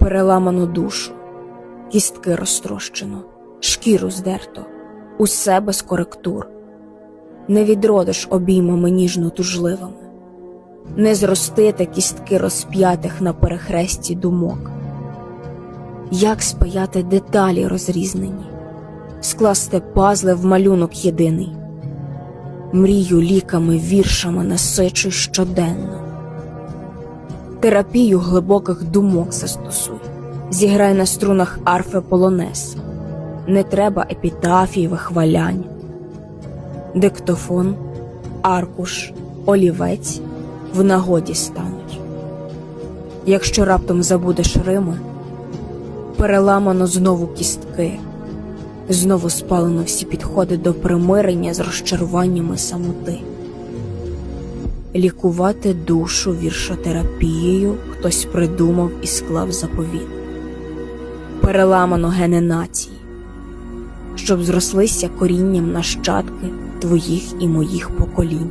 переламану душу, кістки розтрощено, шкіру здерто, усе без коректур. Не відродиш обіймами ніжно тужливими, не зростити кістки розп'ятих на перехресті думок. Як спаяти деталі розрізнені, скласти пазли в малюнок єдиний, мрію ліками, віршами насичуй щоденно. Терапію глибоких думок застосуй, зіграй на струнах арфи полонез. Не треба епітафій вихвалянь. Диктофон, аркуш, олівець в нагоді стануть. Якщо раптом забудеш Рими, переламано знову кістки, знову спалено всі підходи до примирення з розчаруваннями самоти. Лікувати душу віршотерапією хтось придумав і склав заповіт. Переламано гени нації, щоб зрослися корінням нащадки твоїх і моїх поколінь.